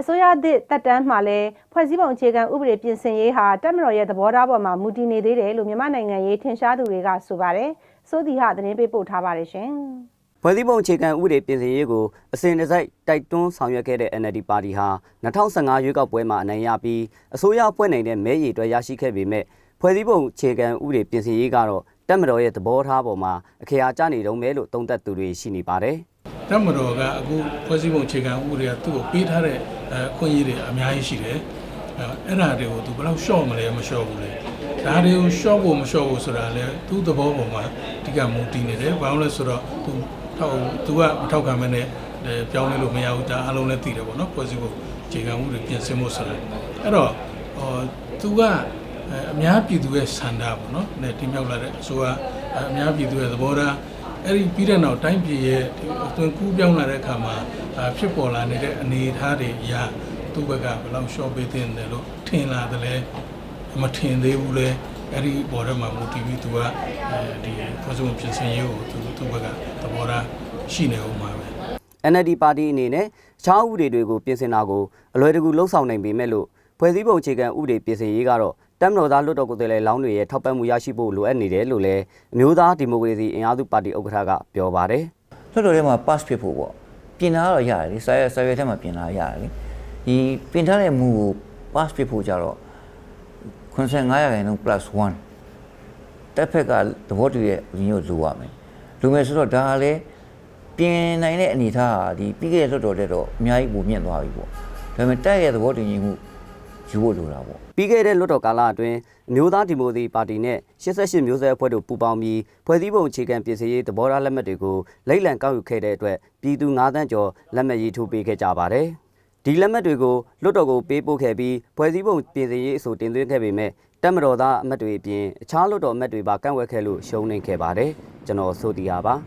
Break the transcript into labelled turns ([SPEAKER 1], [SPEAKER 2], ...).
[SPEAKER 1] အစိုးရသစ်တက်တန်းမှာလည်းဖွဲ့စည်းပုံအခြေခံဥပဒေပြင်ဆင်ရေးဟာတက်မတော်ရဲ့သဘောထားပေါ်မှာမူတည်နေသေးတယ်လို့မြန်မာနိုင်ငံရေးထင်ရှားသူတွေကဆိုပါတယ်။စိုးဒီဟာသတင်းပေးပို့ထားပါတယ်ရှင်။
[SPEAKER 2] ဖွဲ့စည်းပုံအခြေခံဥပဒေပြင်ဆင်ရေးကိုအစဉ်တစိုက်တိုက်တွန်းဆောင်ရွက်ခဲ့တဲ့ NLD ပါတီဟာ2015ရွေးကောက်ပွဲမှာအနိုင်ရပြီးအစိုးရအဖွဲ့နိုင်တဲ့မဲရည်အတွက်ရရှိခဲ့ပေမဲ့ဖွဲ့စည်းပုံအခြေခံဥပဒေပြင်ဆင်ရေးကတော့တက်မတော်ရဲ့သဘောထားပေါ်မှာအခရာကျနေတုံးပဲလို့သုံးသပ်သူတွေရှိနေပါတယ်
[SPEAKER 3] တပ်မတော်ကအခုဖွဲ့စည်းပုံအခြေခံဥပဒေကသူ့ကိုပေးထားတဲ့အဲအခွင့်အရေးတွေအများကြီးရှိတယ်အဲအဲ့ဒါတွေကိုသူဘယ်လောက်ရှော့မလဲမရှော့ဘူးလေဒါတွေကိုရှော့ဖို့မရှော့ဖို့ဆိုတာလဲသူ့သဘောပေါ်မှာအဓိကမူတည်နေတယ်ဘာလို့လဲဆိုတော့သူထောက်သူကမထောက်ခံမနဲ့အဲပြောင်းလဲလို့မရဘူးဒါအလုံးလည်းသိတယ်ပေါ့နော်ဖွဲ့စည်းပုံအခြေခံဥပဒေပြင်ဆင်ဖို့ဆိုတာအဲ့တော့ဟောသူကအဲအများပြည်သူရဲ့ဆန္ဒပေါ့နော်။နဲ့တင်မြောက်လာတဲ့အစိုးရအဲအများပြည်သူရဲ့သဘောထား အဲ့ဒီပြီးတဲ့နောက်တိုင်းပြည်ရဲ့ဒီအသွင်ကူးပြောင်းလာတဲ့အခါမှာအာဖြစ်ပေါ်လာနေတဲ့အနေအထားတွေအရာသူ့ဘက်ကဘယ်လောက်ရှော့ပေးသင့်တယ်လို့ထင်လာတယ်လဲမထင်သေးဘူးလဲအဲ့ဒီဘော်ထဲမှာမူတည်ပြီးသူကအဲဒီဖွဲ့စည်းပုံပြင်ဆင်ရေးကိုသူသူ့ဘက်ကသဘောထားရှိနေအောင်ပါပဲ
[SPEAKER 2] NLD ပါတီအနေနဲ့ချောင်းဥပဒေတွေကိုပြင်ဆင်တာကိုအလွယ်တကူလှုံ့ဆော်နိုင်ပေမဲ့လို့ဖွဲ့စည်းပုံအခြေခံဥပဒေပြင်ဆင်ရေးကတော့ တက်မတော်သားလွတ်တော်ကိုယ်စားလှယ်လောင်းတွေရဲ့ထောက်ပံ့မှုရရှိဖို့လိုအပ်နေတယ်လို့လည်းအမျိုးသားဒီမိုကရေစီအင်အားစုပါတီဥက္ကဋ္ဌကပြောပါတယ်
[SPEAKER 4] လွှတ်တော်ထဲမှာ pass ဖြစ်ဖို့ပေါ့ပြင်လာတော့ရတယ်လေစာရွက်စာရွက်ထဲမှာပြင်လာရတယ်လေဒီပြင်ထားတဲ့မူကို pass ဖြစ်ဖို့ကြတော့95ရာခိုင်နှုန်း plus 1တက်ဖက်ကသဘောတူရဲ့ညီညွတ်လိုရမယ်လိုမယ်ဆိုတော့ဒါကလည်းပြင်နိုင်တဲ့အနေအထားဟာဒီပြီးခဲ့တဲ့လွှတ်တော်တဲ့တော့အများကြီးပုံမြင့်သွားပြီပေါ့ဒါပေမဲ့တက်ရဲ့သဘောတူညီမှု ယူဖို့လိုတာပေါ့
[SPEAKER 2] ပြီးခဲ့တဲ့လွတ်တော်ကာလအတွင်းအမျိုးသားဒီမိုကရေစီပါတီနဲ့88မျိုးဆက်အဖွဲ့တို့ပူးပေါင်းပြီးဖွဲ့စည်းပုံအခြေခံပြင်ဆင်ရေးသဘောထားလက်မှတ်တွေကိုလိုက်လံကောက်ယူခဲ့တဲ့အတွက်ပြည်သူ9သန်းကျော်လက်မှတ်ရေးထိုးပေးခဲ့ကြပါတယ်။ဒီလက်မှတ်တွေကိုလွတ်တော်ကိုပေးပို့ခဲ့ပြီးဖွဲ့စည်းပုံပြင်ဆင်ရေးအဆိုတင်သွင်းခဲ့ပေမဲ့တက်မတော်သားအမတ်တွေအပြင်အခြားလွတ်တော်အမတ်တွေပါကန့်ကွက်ခဲ့လို့ရှုံးနိမ့်ခဲ့ပါတယ်။ကျွန်တော်ဆိုတီယာပါ။